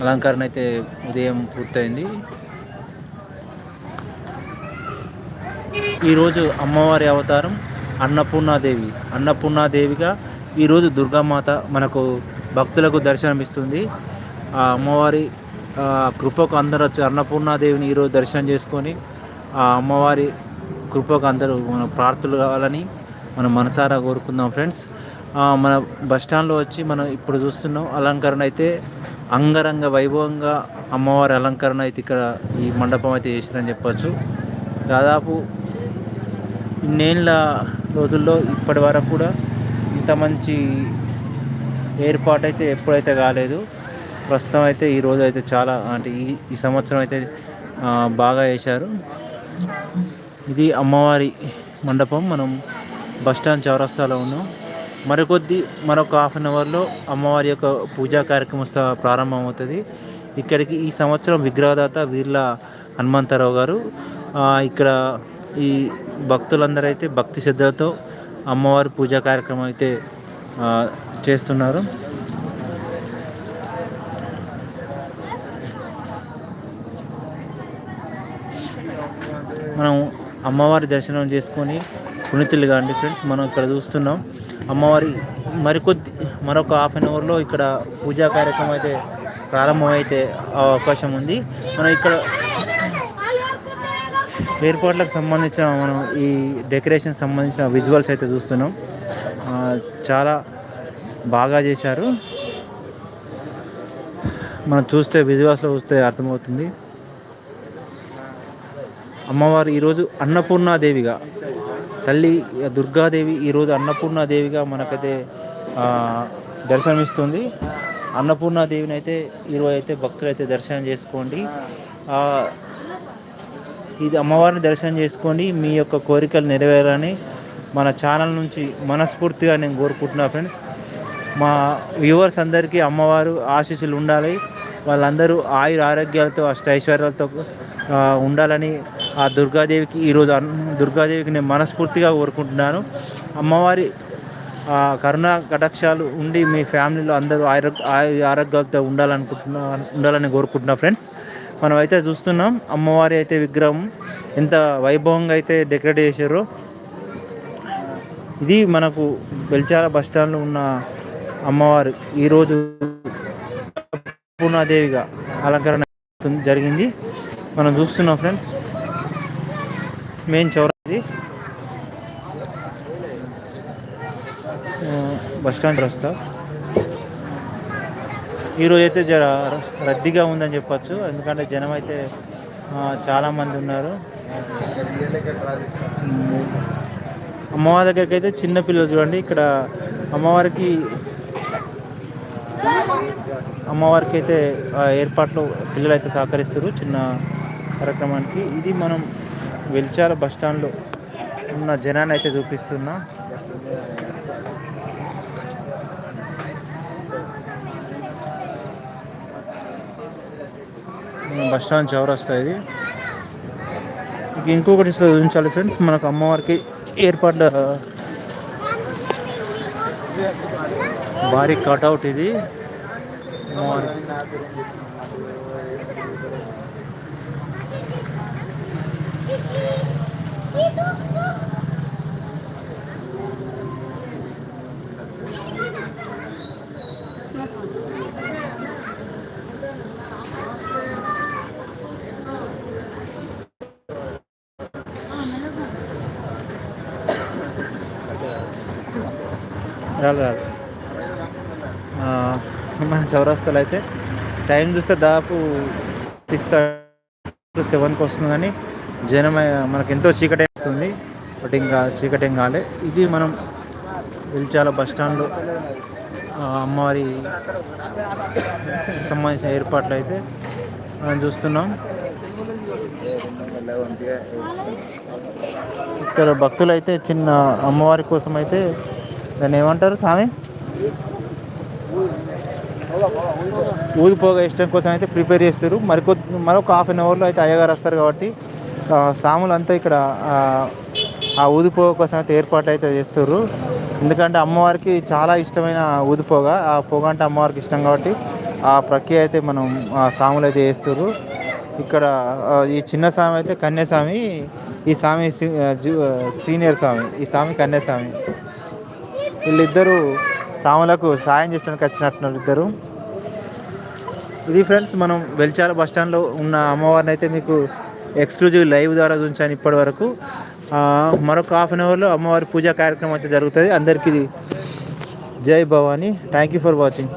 అలంకరణ అయితే ఉదయం పూర్తయింది. ఈరోజు అమ్మవారి అవతారం అన్నపూర్ణాదేవి. అన్నపూర్ణాదేవిగా ఈరోజు దుర్గామాత మనకు భక్తులకు దర్శనమిస్తుంది. ఆ అమ్మవారి కృపకు అందరూ వచ్చి అన్నపూర్ణాదేవిని ఈరోజు దర్శనం చేసుకొని ఆ అమ్మవారి కృపకు అందరూ మన ప్రార్థులు కావాలని మనం మనసారా కోరుకుందాం ఫ్రెండ్స్. మన బస్ స్టాండ్లో వచ్చి మనం ఇప్పుడు చూస్తున్నాం. అలంకరణ అయితే అంగరంగ వైభవంగా అమ్మవారి అలంకరణ అయితే ఇక్కడ ఈ మండపం అయితే చేసిరని చెప్పచ్చు. దాదాపు ఇన్నేళ్ళ రోజుల్లో ఇప్పటి వరకు కూడా ఇంత మంచి ఏర్పాటు అయితే ఎప్పుడైతే కాలేదు ప్రస్తుతం అయితే ఈరోజు అయితే చాలా అంటే ఈ ఈ సంవత్సరం అయితే బాగా వేశారు ఇది అమ్మవారి మండపం. మనం బస్టాండ్ చౌరస్తాలో ఉన్నాం. మరికొద్ది మరొక హాఫ్ అన్ అవర్లో అమ్మవారి యొక్క పూజా కార్యక్రమం ప్రారంభమవుతుంది. ఇక్కడికి ఈ సంవత్సరం విగ్రహదాత వీర్ల హనుమంతరావు గారు ఇక్కడ ఈ భక్తులందరూ అయితే భక్తి శ్రద్ధలతో అమ్మవారి పూజా కార్యక్రమం అయితే చేస్తున్నారు. మనం అమ్మవారి దర్శనం చేసుకొని పుణితులు అండి ఫ్రెండ్స్ మనం ఇక్కడ చూస్తున్నాం. అమ్మవారి మరికొద్ది మరొక హాఫ్ అన్ అవర్లో ఇక్కడ పూజా కార్యక్రమం అయితే ప్రారంభమైతే అవకాశం ఉంది. మనం ఇక్కడ ఏర్పాట్లకు సంబంధించిన మనం ఈ డెకరేషన్ సంబంధించిన విజువల్స్ అయితే చూస్తున్నాం. చాలా బాగా చేశారు. మనం చూస్తే విజువల్స్లో చూస్తే అర్థమవుతుంది. అమ్మవారు ఈరోజు అన్నపూర్ణాదేవిగా తల్లి దుర్గాదేవి ఈరోజు అన్నపూర్ణాదేవిగా మనకైతే దర్శనమిస్తుంది. అన్నపూర్ణాదేవిని అయితే ఈరోజు అయితే భక్తులు అయితే దర్శనం చేసుకోండి. ఇది అమ్మవారిని దర్శనం చేసుకోండి. మీ యొక్క కోరికలు నెరవేరాలని మన ఛానల్ నుంచి మనస్ఫూర్తిగా నేను కోరుకుంటున్నా ఫ్రెండ్స్. మా వ్యూవర్స్ అందరికీ అమ్మవారు ఆశీస్సులు ఉండాలి. వాళ్ళందరూ ఆయుర ఆరోగ్యాలతో అష్టైశ్వర్యాలతో ఉండాలని ఆ దుర్గాదేవికి ఈరోజు దుర్గాదేవికి నేను మనస్ఫూర్తిగా కోరుకుంటున్నాను. అమ్మవారి కరుణా కటాక్షాలు ఉండి మీ ఫ్యామిలీలో అందరూ ఆరోగ్య ఆరోగ్యాలతో ఉండాలనుకుంటున్నా ఉండాలని కోరుకుంటున్నా ఫ్రెండ్స్. మనం అయితే చూస్తున్నాం అమ్మవారి అయితే విగ్రహం ఎంత వైభవంగా అయితే డెకరేట్ చేశారో. ఇది మనకు బెల్చాల బస్ స్టాండ్లో ఉన్న అమ్మవారు ఈరోజు పూర్ణాదేవిగా అలంకరణ జరిగింది. మనం చూస్తున్నాం ఫ్రెండ్స్. మెయిన్ చౌరది బస్ స్టాండ్ రస్తా. ఈరోజు అయితే జర రద్దీగా ఉందని చెప్పచ్చు. ఎందుకంటే జనం అయితే చాలామంది ఉన్నారు. అమ్మవారి దగ్గరికి అయితే చిన్నపిల్లలు చూడండి. ఇక్కడ అమ్మవారికి అమ్మవారికి అయితే ఏర్పాట్లు పిల్లలు అయితే సహకరిస్తారు చిన్న కార్యక్రమానికి. ఇది మనం వెల్చాల బస్ స్టాండ్లో ఉన్న జనాన్ని అయితే చూపిస్తున్నా బస్ స్టాండ్ చౌరస్తా ఇది ఇంకొకటి చూపించాలి ఫ్రెండ్స్ మనకు అమ్మవారికి ఏర్పడ్డ భారీ కట్అవుట్ ఇది. అమ్మవారి రాదు రాదు మన చౌరస్తాలో అయితే టైం చూస్తే దాదాపు సిక్స్ థర్టీ సెవెన్కి వస్తుంది కానీ జనం మనకు ఎంతో చీకటి వస్తుంది బట్ ఇంకా చీకటి ఏం కాలే. ఇది మనం వెలిచాల బస్ స్టాండ్లో అమ్మవారి సంబంధించిన ఏర్పాట్లు అయితే మనం చూస్తున్నాం. ఇక్కడ భక్తులు అయితే చిన్న అమ్మవారి కోసం అయితే దాన్ని ఏమంటారు స్వామి? ఊదిపోగా ఇష్టం కోసం అయితే ప్రిపేర్ చేస్తారు మరికొద్ది మరొక హాఫ్ అన్ అవర్లో అయితే అయ్యగారు వస్తారు కాబట్టి సాములు అంతా ఇక్కడ ఆ ఊదిపోగ కోసం అయితే ఏర్పాటు అయితే చేస్తారు ఎందుకంటే అమ్మవారికి చాలా ఇష్టమైన ఊదిపోగ. ఆ పొగ అంటే అమ్మవారికి ఇష్టం కాబట్టి ఆ ప్రక్రియ అయితే మనం ఆ సాములు అయితే చేస్తారు ఇక్కడ ఈ చిన్న స్వామి అయితే కన్యాస్వామి ఈ స్వామి సీనియర్ స్వామి ఈ స్వామి కన్యాస్వామి. వీళ్ళిద్దరూ సాములకు సాయం చేయడానికి వచ్చినట్టున్నారు ఇద్దరు. ఇది ఫ్రెండ్స్ మనం వెల్చాల బస్ స్టాండ్లో ఉన్న అమ్మవారిని అయితే మీకు ఎక్స్క్లూజివ్ లైవ్ ద్వారా చూపించాను ఇప్పటి వరకు మరొక హాఫ్ అన్ అవర్లో అమ్మవారి పూజా కార్యక్రమం అయితే జరుగుతుంది. అందరికీ జై Bhavani. Thank you for watching